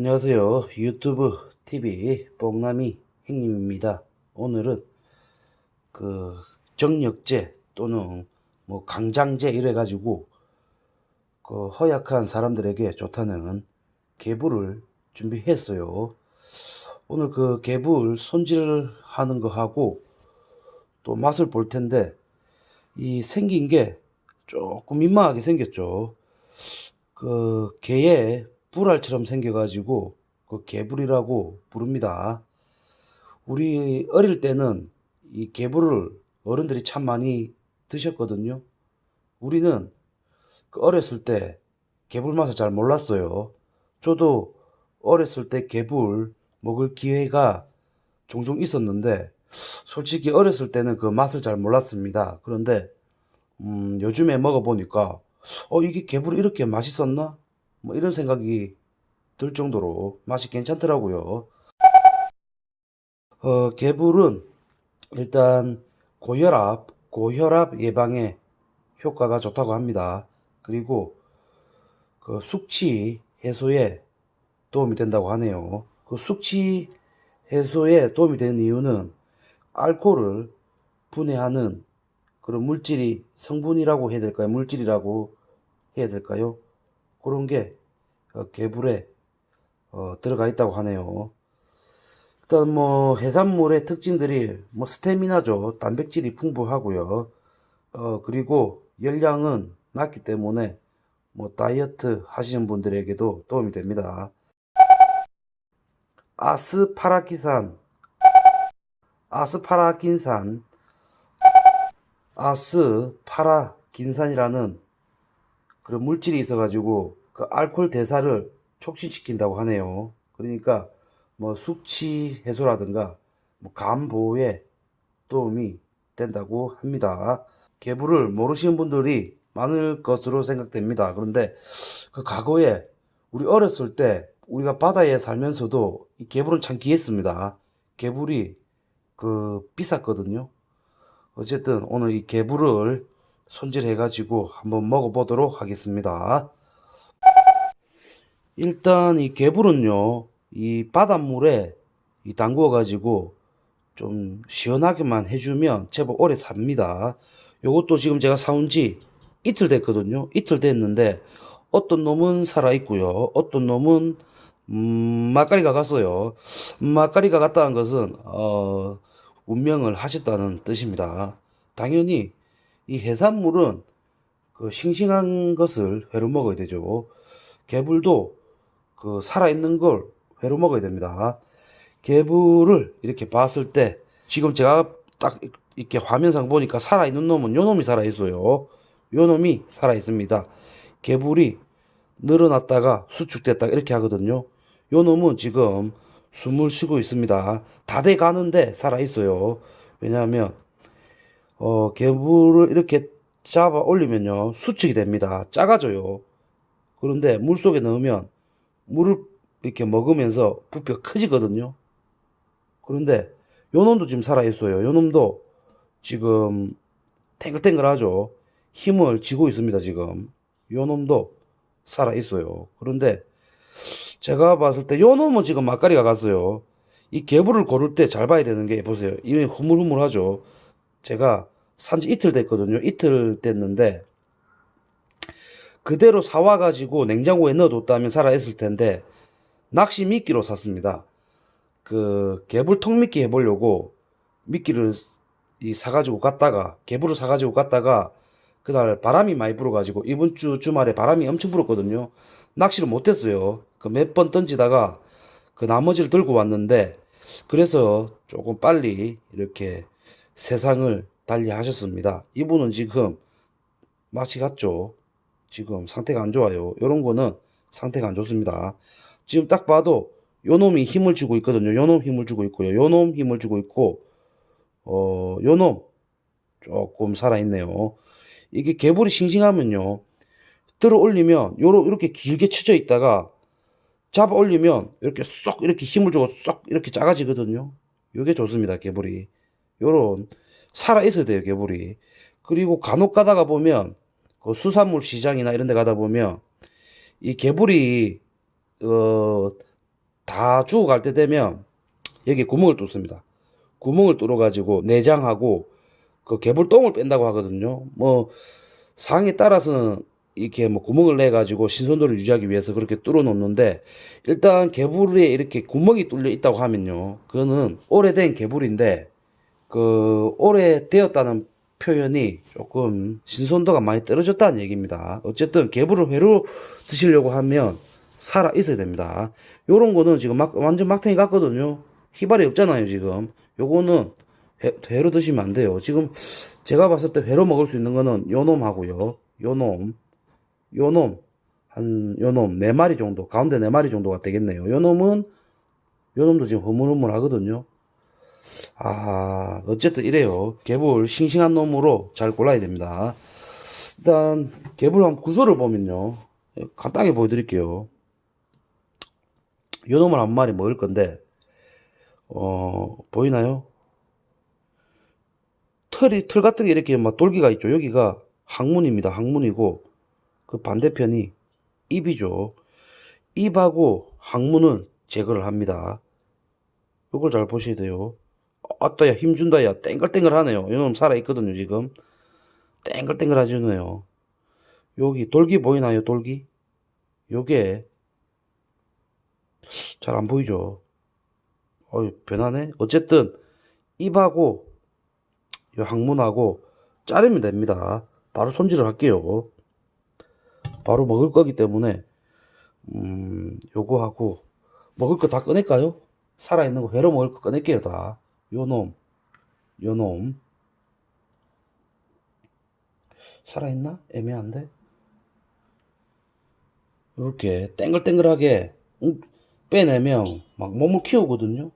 안녕하세요. 유튜브 TV 뽕남이 행님입니다. 오늘은 그 정력제 또는 뭐 강장제 이래 가지고 그 허약한 사람들에게 좋다는 개불을 준비했어요. 오늘 그 개불 손질을 하는 거 하고 또 맛을 볼 텐데 이 생긴 게 조금 민망하게 생겼죠. 그 개의 불알처럼 생겨가지고 그 개불이라고 부릅니다. 우리 어릴 때는 이 개불을 어른들이 참 많이 드셨거든요. 우리는 그 어렸을 때 개불 맛을 잘 몰랐어요. 저도 어렸을 때 개불 먹을 기회가 종종 있었는데 솔직히 어렸을 때는 그 맛을 잘 몰랐습니다. 그런데 음, 요즘에 먹어보니까 어 이게 개불이 이렇게 맛있었나? 뭐 이런 생각이 들 정도로 맛이 괜찮더라고요. 어, 개불은 일단 고혈압, 고혈압 예방에 효과가 좋다고 합니다. 그리고 그 숙취 해소에 도움이 된다고 하네요. 그 숙취 해소에 도움이 되는 이유는 알코올을 분해하는 그런 물질이 성분이라고 해야 될까요? 물질이라고 해야 될까요? 그런 게 어, 개불에 어, 들어가 있다고 하네요. 일단 뭐 해산물의 특징들이 뭐 스테미나죠. 단백질이 풍부하고요. 어, 그리고 열량은 낮기 때문에 뭐 다이어트 하시는 분들에게도 도움이 됩니다. 아스파라기산, 아스파라긴산, 아스파라긴산이라는 그런 물질이 있어가지고 그 알코올 대사를 촉진시킨다고 하네요. 그러니까 뭐 숙취 해소라든가 뭐 간 보호에 도움이 된다고 합니다. 개불을 모르시는 분들이 많을 것으로 생각됩니다. 그런데 그 과거에 우리 어렸을 때 우리가 바다에 살면서도 이 개불은 참 귀했습니다. 개불이 그 비쌌거든요. 어쨌든 오늘 이 개불을 손질해 가지고 한번 먹어 보도록 하겠습니다. 일단 이 개불은요, 이 바닷물에 이 담그어 가지고 좀 시원하게만 해주면 제법 오래 삽니다. 요것도 지금 제가 사온 지 이틀 됐거든요. 이틀 됐는데 어떤 놈은 살아 있고요. 어떤 놈은 음, 막가리가 갔어요. 막가리가 갔다는 것은 어, 운명을 하셨다는 뜻입니다. 당연히 이 해산물은 그 싱싱한 것을 회로 먹어야 되죠. 개불도 그 살아있는 걸 회로 먹어야 됩니다. 개불을 이렇게 봤을 때 지금 제가 딱 이렇게 화면상 보니까 살아있는 놈은 요 놈이 살아있어요. 요 놈이 살아있습니다. 개불이 늘어났다가 수축됐다가 이렇게 하거든요. 요 놈은 지금 숨을 쉬고 있습니다. 다 돼 가는데 살아있어요. 왜냐하면 어, 개불을 이렇게 잡아 올리면요 수축이 됩니다. 작아져요. 그런데 물 속에 넣으면 물을 이렇게 먹으면서 부피가 커지거든요. 그런데 요 놈도 지금 살아있어요. 요 놈도 지금 탱글탱글하죠. 힘을 쥐고 있습니다, 지금. 요 놈도 살아있어요. 그런데 제가 봤을 때 요 놈은 지금 막가리가 갔어요. 이 개불을 고를 때 잘 봐야 되는 게 보세요. 이미 흐물흐물하죠. 제가 산지 이틀 됐거든요. 이틀 됐는데 그대로 사와가지고 냉장고에 넣어뒀다면 살아있을 텐데 낚시 미끼로 샀습니다. 그 개불 통 미끼 해보려고 미끼를 이 사가지고 갔다가 개불을 사가지고 갔다가 그날 바람이 많이 불어가지고 이번 주 주말에 바람이 엄청 불었거든요. 낚시를 못했어요. 그 몇 번 던지다가 그 나머지를 들고 왔는데 그래서 조금 빨리 이렇게 세상을 달리 하셨습니다. 이분은 지금 맛이 갔죠. 지금 상태가 안 좋아요. 이런 거는 상태가 안 좋습니다. 지금 딱 봐도 요 놈이 힘을 주고 있거든요. 요놈 힘을 주고 있고요. 요놈 힘을 주고 있고 어, 요놈 조금 살아있네요. 이게 개불이 싱싱하면요. 들어 올리면 요로 이렇게 길게 쳐져 있다가 잡아 올리면 이렇게 쏙 이렇게 힘을 주고 쏙 이렇게 작아지거든요. 요게 좋습니다. 개불이. 요런 살아 있어야 돼요. 개불이. 그리고 간혹 가다가 보면 그 수산물 시장이나 이런 데 가다 보면 이 개불이 어 다 죽어갈 때 되면 여기 구멍을 뚫습니다. 구멍을 뚫어 가지고 내장하고 그 개불 똥을 뺀다고 하거든요. 뭐 상에 따라서는 이렇게 뭐 구멍을 내 가지고 신선도를 유지하기 위해서 그렇게 뚫어 놓는데 일단 개불에 이렇게 구멍이 뚫려 있다고 하면요. 그거는 오래된 개불인데 그 오래되었다는 표현이 조금 신선도가 많이 떨어졌다는 얘기입니다. 어쨌든 개불을 회로 드시려고 하면 살아 있어야 됩니다. 요런 거는 지금 막 완전 막탱이 같거든요. 휘발이 없잖아요, 지금. 요거는 회, 회로 드시면 안 돼요. 지금 제가 봤을 때 회로 먹을 수 있는 거는 요 놈하고요. 요 놈. 요 놈. 한, 요 놈, 네 마리 정도, 가운데 네 마리 정도가 되겠네요. 요 놈은, 요 놈도 지금 흐물흐물 하거든요. 아, 어쨌든 이래요. 개불 싱싱한 놈으로 잘 골라야 됩니다. 일단, 개불 한 구조를 보면요. 간단하게 보여드릴게요. 요 놈을 한 마리 먹을 건데, 어, 보이나요? 털이, 털 같은 게 이렇게 막 돌기가 있죠. 여기가 항문입니다. 항문이고, 그 반대편이 입이죠. 입하고 항문을 제거를 합니다. 이걸 잘 보셔야 돼요. 아따야, 힘준다, 야. 땡글땡글 하네요. 이놈 살아있거든요, 지금. 땡글땡글 하지네요. 여기, 돌기 보이나요, 돌기? 요게, 잘 안 보이죠? 어이, 변하네? 어쨌든, 입하고, 요 항문하고, 자르면 됩니다. 바로 손질을 할게요. 바로 먹을 거기 때문에, 음, 요거 하고, 먹을 거 다 꺼낼까요? 살아있는 거 회로 먹을 거 꺼낼게요, 다. 요 놈, 요 놈. 살아있나? 애매한데? 이렇게 땡글땡글하게 음, 빼내면 막 몸을 키우거든요.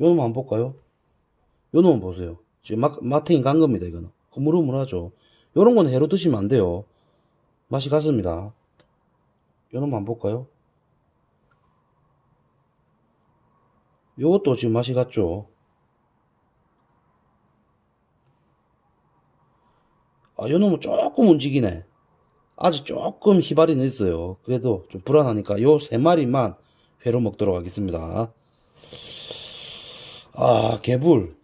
요놈 한번 볼까요? 요놈 보세요. 지금 마, 마탱이 간 겁니다, 이거는. 흐물흐물하죠. 요런 건 해로 드시면 안 돼요. 맛이 갔습니다. 요놈 한번 볼까요? 요것도 지금 맛이 갔죠. 아, 요 놈은 조금 움직이네. 아직 조금 희발이 있어요. 그래도 좀 불안하니까 요 세 마리만 회로 먹도록 하겠습니다. 아, 개불.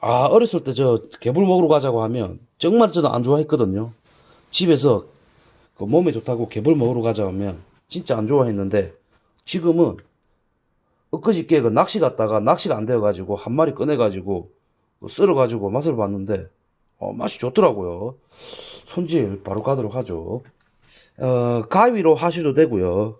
아, 어렸을 때 저 개불 먹으러 가자고 하면 정말 저는 안 좋아했거든요. 집에서 그 몸에 좋다고 개불 먹으러 가자 하면 진짜 안 좋아했는데 지금은 엊그저께 그 낚시 갔다가 낚시가 안 되어가지고 한 마리 꺼내가지고 그 썰어가지고 맛을 봤는데 어, 맛이 좋더라고요. 손질 바로 가도록 하죠. 어, 가위로 하셔도 되고요.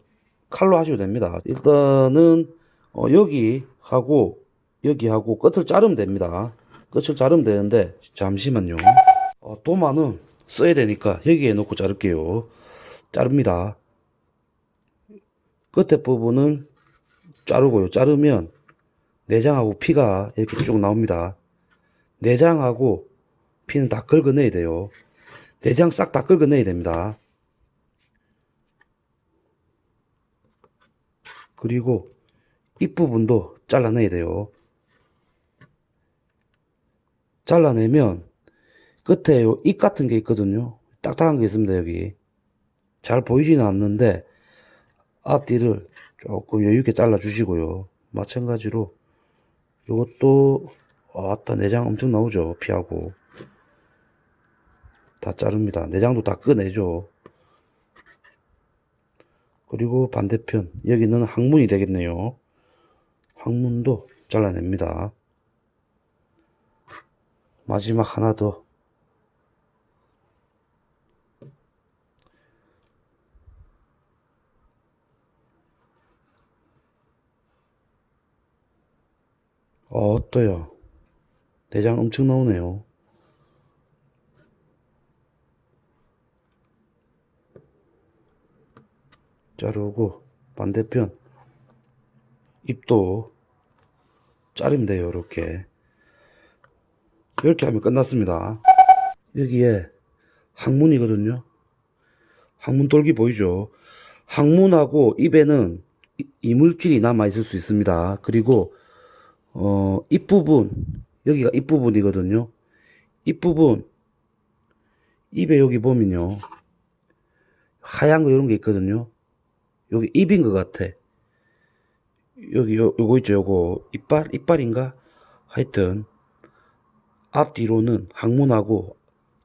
칼로 하셔도 됩니다. 일단은 어, 여기 하고 여기 하고 끝을 자르면 됩니다. 끝을 자르면 되는데 잠시만요. 어, 도마는 써야 되니까 여기에 놓고 자를게요. 자릅니다. 끝에 부분은 자르고요. 자르면 내장하고 피가 이렇게 쭉 나옵니다. 내장하고 피는 다 긁어내야 돼요. 내장 싹 다 긁어내야 됩니다. 그리고 입부분도 잘라내야 돼요. 잘라내면 끝에 요 입 같은 게 있거든요. 딱딱한 게 있습니다, 여기. 잘 보이지는 않는데 앞뒤를 조금 여유있게 잘라주시고요. 마찬가지로 요것도 아따 내장 엄청 나오죠. 피하고 다 자릅니다. 내장도 다 꺼내죠. 그리고 반대편 여기는 항문이 되겠네요. 항문도 잘라냅니다. 마지막 하나 더 어, 어떠요? 내장 엄청 나오네요. 자르고 반대편 입도 자르면 돼요. 이렇게 이렇게 하면 끝났습니다. 여기에 항문이거든요. 항문 돌기 보이죠? 항문하고 입에는 이- 이물질이 남아 있을 수 있습니다. 그리고 어, 입부분, 여기가 입부분이거든요. 입부분, 입에 여기 보면요. 하얀 거 이런 게 있거든요. 여기 입인 것 같아. 여기 요, 요거 있죠 요거 이빨 이빨인가 하여튼 앞뒤로는 항문하고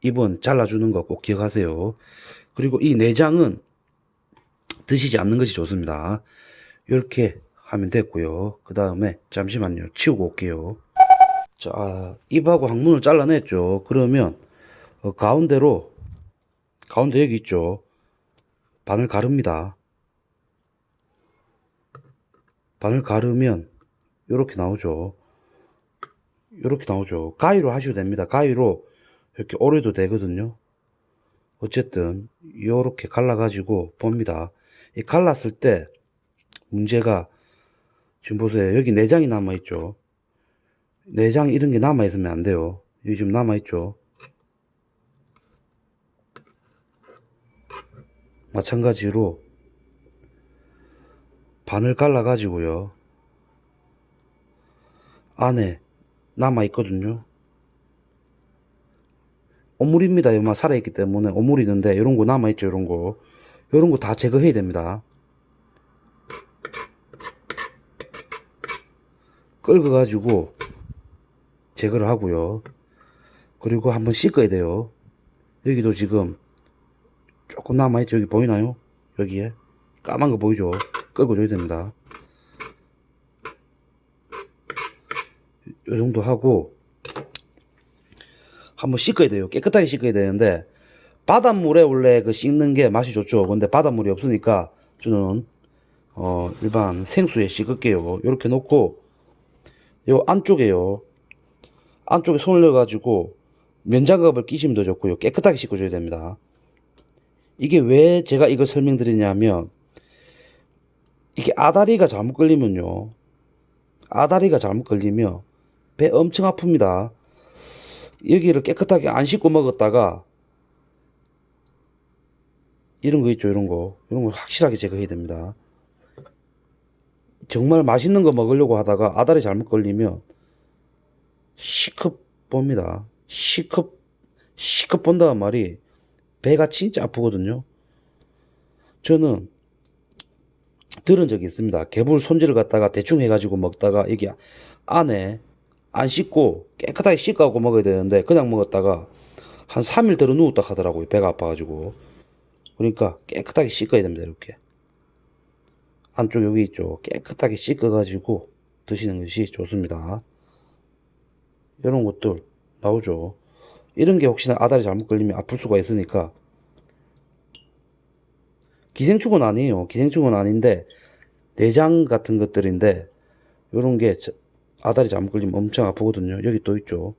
입은 잘라주는 거 꼭 기억하세요 그리고 이 내장은 드시지 않는 것이 좋습니다 이렇게 하면 됐고요 그 다음에 잠시만요 치우고 올게요 자 입하고 항문을 잘라냈죠 그러면 어, 가운데로 가운데 여기 있죠 반을 가릅니다 반을 가르면 이렇게 나오죠. 이렇게 나오죠. 가위로 하셔도 됩니다. 가위로 이렇게 오려도 되거든요. 어쨌든 이렇게 갈라가지고 봅니다. 이 갈랐을 때 문제가 지금 보세요. 여기 내장이 남아있죠. 내장 이런 게 남아있으면 안 돼요. 여기 지금 남아있죠. 마찬가지로 반을 갈라 가지고요 안에 남아 있거든요 오물입니다 이마 살아있기 때문에 오물 있는데 이런 거 남아 있죠 이런 거 이런 거 다 제거해야 됩니다 끓여 가지고 제거를 하고요 그리고 한번 씻어야 돼요 여기도 지금 조금 남아있죠 여기 보이나요 여기에 까만 거 보이죠 끌고 줘야 됩니다. 이 정도 하고 한번 씻어야 돼요. 깨끗하게 씻어야 되는데 바닷물에 원래 그 씻는 게 맛이 좋죠. 근데 바닷물이 없으니까 저는 어 일반 생수에 씻을게요. 이렇게 놓고 요 안쪽에요. 안쪽에 손을 넣어 가지고 면장갑을 끼시면 더 좋고요. 깨끗하게 씻어줘야 됩니다. 이게 왜 제가 이걸 설명드리냐면 이게 아다리가 잘못 걸리면요. 아다리가 잘못 걸리면 배 엄청 아픕니다. 여기를 깨끗하게 안 씻고 먹었다가 이런 거 있죠, 이런 거. 이런 거 확실하게 제거해야 됩니다. 정말 맛있는 거 먹으려고 하다가 아다리 잘못 걸리면 시급 봅니다. 시급, 시급 본다는 말이 배가 진짜 아프거든요. 저는 들은 적이 있습니다. 개불 손질을 갖다가 대충 해가지고 먹다가 여기 안에 안 씻고 깨끗하게 씻고 먹어야 되는데 그냥 먹었다가 한 3일 들어 누웠다 하더라고요. 배가 아파가지고. 그러니까 깨끗하게 씻어야 됩니다. 이렇게. 안쪽 여기 있죠. 깨끗하게 씻어가지고 드시는 것이 좋습니다. 이런 것들 나오죠. 이런 게 혹시나 아다리 잘못 걸리면 아플 수가 있으니까 기생충은 아니에요. 기생충은 아닌데 내장 같은 것들인데 요런 게 저- 아다리 잘못 걸리면 엄청 아프거든요. 여기 또 있죠.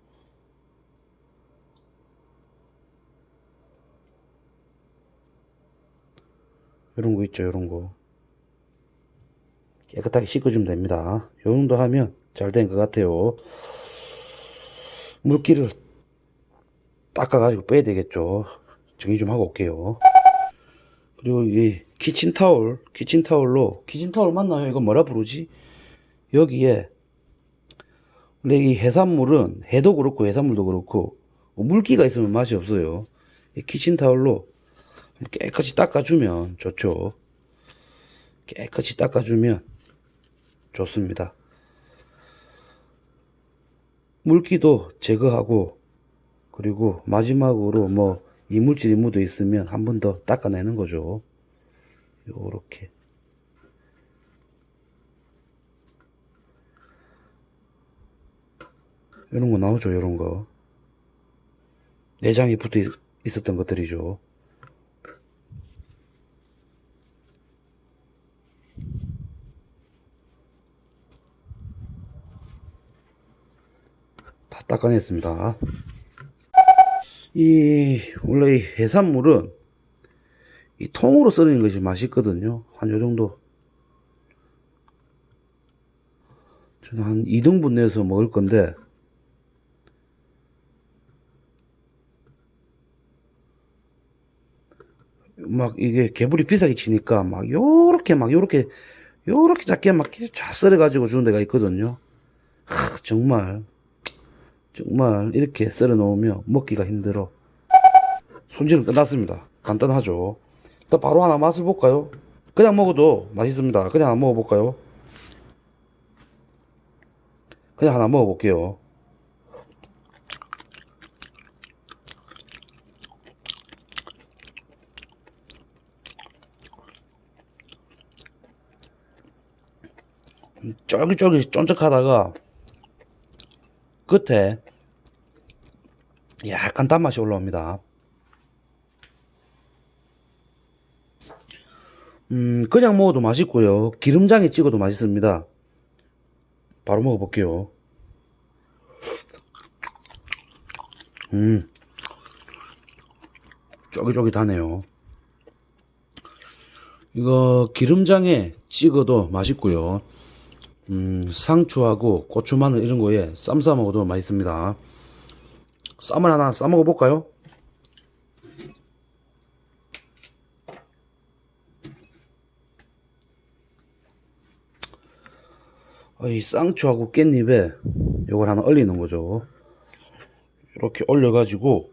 요런 거 있죠. 요런 거. 깨끗하게 씻어주면 됩니다. 요 정도 하면 잘 된 것 같아요. 물기를 닦아가지고 빼야 되겠죠. 정리 좀 하고 올게요. 그리고 이 키친타올, 키친타올로, 키친타올 맞나요? 이거 뭐라 부르지? 여기에, 원래 이 해산물은, 해도 그렇고 해산물도 그렇고, 물기가 있으면 맛이 없어요. 이 키친타올로 깨끗이 닦아주면 좋죠. 깨끗이 닦아주면 좋습니다. 물기도 제거하고, 그리고 마지막으로 뭐, 이물질이 묻어 있으면 한 번 더 닦아내는 거죠. 요렇게. 이런 거 나오죠, 이런 거. 내장이 붙어 있- 있었던 것들이죠. 닦아냈습니다. 이 원래 이 해산물은 이 통으로 썰는 것이 맛있거든요. 한 요 정도. 저는 한 2등분 내서 먹을 건데 막 이게 개불이 비싸게 치니까 막 요렇게 막 요렇게 요렇게 작게 막쫙 썰어 가지고 주는 데가 있거든요. 하, 정말 정말 이렇게 썰어 놓으면 먹기가 힘들어. 손질은 끝났습니다. 간단하죠. 또 바로 하나 맛을 볼까요? 그냥 먹어도 맛있습니다. 그냥 한번 먹어볼까요? 그냥 하나 먹어볼게요. 음, 쫄깃쫄깃 쫀득하다가 끝에 약간 단맛이 올라옵니다. 음, 그냥 먹어도 맛있고요. 기름장에 찍어도 맛있습니다. 바로 먹어볼게요. 음, 쫄깃쫄깃하네요. 이거 기름장에 찍어도 맛있고요. 음, 상추하고 고추, 마늘 이런 거에 쌈싸 먹어도 맛있습니다. 쌈을 하나 싸 먹어 볼까요? 어, 이 쌍추하고 깻잎에 요걸 하나 얼리는 거죠. 이렇게 올려 가지고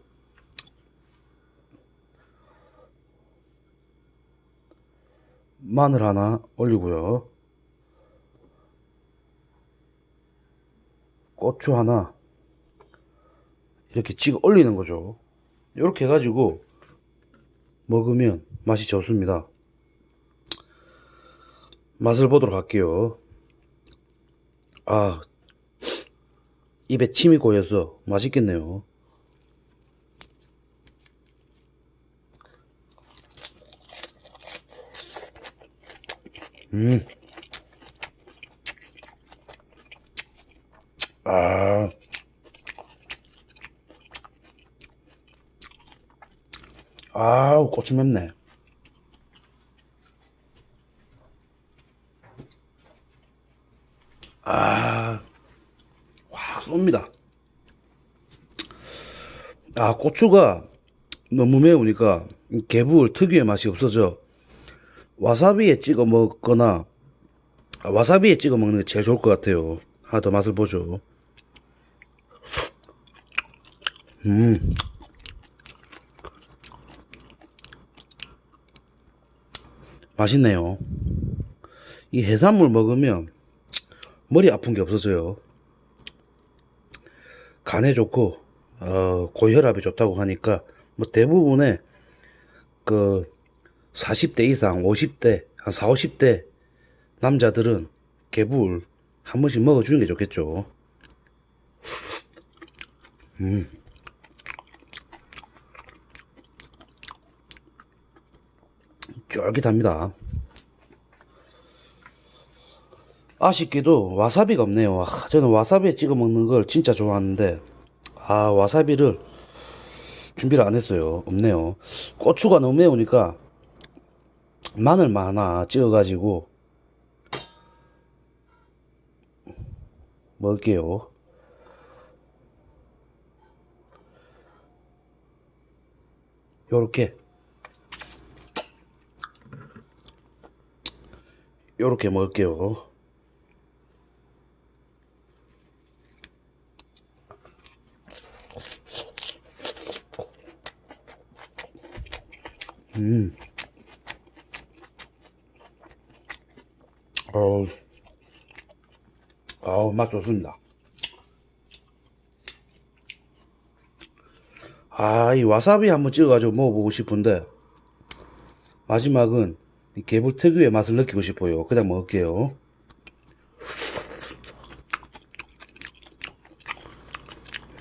마늘 하나 올리고요. 고추 하나 이렇게 찍어 올리는 거죠. 이렇게 해가지고 먹으면 맛이 좋습니다. 맛을 보도록 할게요. 아, 입에 침이 고여서 맛있겠네요. 음. 아. 아우, 고추 맵네. 아, 확 쏩니다. 아, 고추가 너무 매우니까 개불 특유의 맛이 없어져. 와사비에 찍어 먹거나 아, 와사비에 찍어 먹는 게 제일 좋을 것 같아요. 하나 더 맛을 보죠. 음. 맛있네요. 이 해산물 먹으면 머리 아픈 게 없어져요. 간에 좋고 어, 고혈압에 좋다고 하니까 뭐 대부분의 그 40대 이상 50대 한 4, 50대 남자들은 개불 한 번씩 먹어주는 게 좋겠죠. 음. 쫄깃합니다. 아쉽게도 와사비가 없네요. 아, 저는 와사비에 찍어 먹는 걸 진짜 좋아하는데, 아, 와사비를 준비를 안 했어요. 없네요. 고추가 너무 매우니까 마늘만 하나 찍어 가지고 먹을게요. 요렇게 요렇게 먹을게요. 음. 어우, 어우, 맛 좋습니다. 아, 이 와사비 한번 찍어가지고 먹어보고 싶은데, 마지막은 이 개불 특유의 맛을 느끼고 싶어요. 그냥 먹을게요.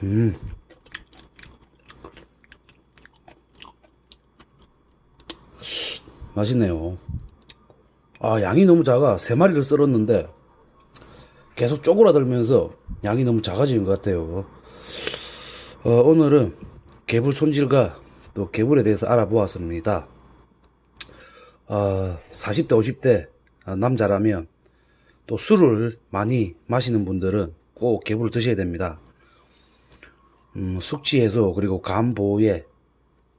음. 맛있네요. 아, 양이 너무 작아. 세 마리를 썰었는데, 계속 쪼그라들면서 양이 너무 작아지는 것 같아요. 어, 오늘은 개불 손질과 또 개불에 대해서 알아보았습니다. 어, 40대, 50대 남자라면 또 술을 많이 마시는 분들은 꼭 개불을 드셔야 됩니다. 음, 숙취 해소 그리고 간 보호에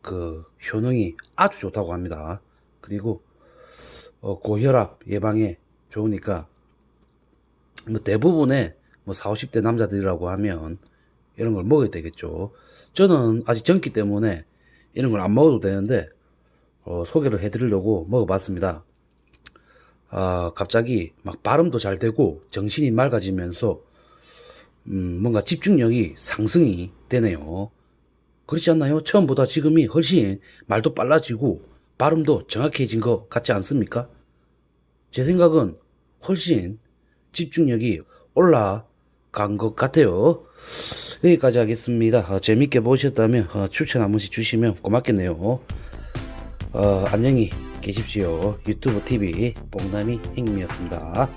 그 효능이 아주 좋다고 합니다. 그리고 어, 고혈압 예방에 좋으니까 뭐 대부분의 뭐 40, 50대 남자들이라고 하면 이런 걸 먹어야 되겠죠. 저는 아직 젊기 때문에 이런 걸 안 먹어도 되는데 어, 소개를 해드리려고 먹어봤습니다. 아, 갑자기 막 발음도 잘 되고 정신이 맑아지면서 음, 뭔가 집중력이 상승이 되네요. 그렇지 않나요? 처음보다 지금이 훨씬 말도 빨라지고 발음도 정확해진 것 같지 않습니까? 제 생각은 훨씬 집중력이 올라간 것 같아요. 여기까지 하겠습니다. 어, 재밌게 보셨다면 어, 추천 한 번씩 주시면 고맙겠네요. 어, 안녕히 계십시오. 유튜브 TV 뽕남이 행님이었습니다.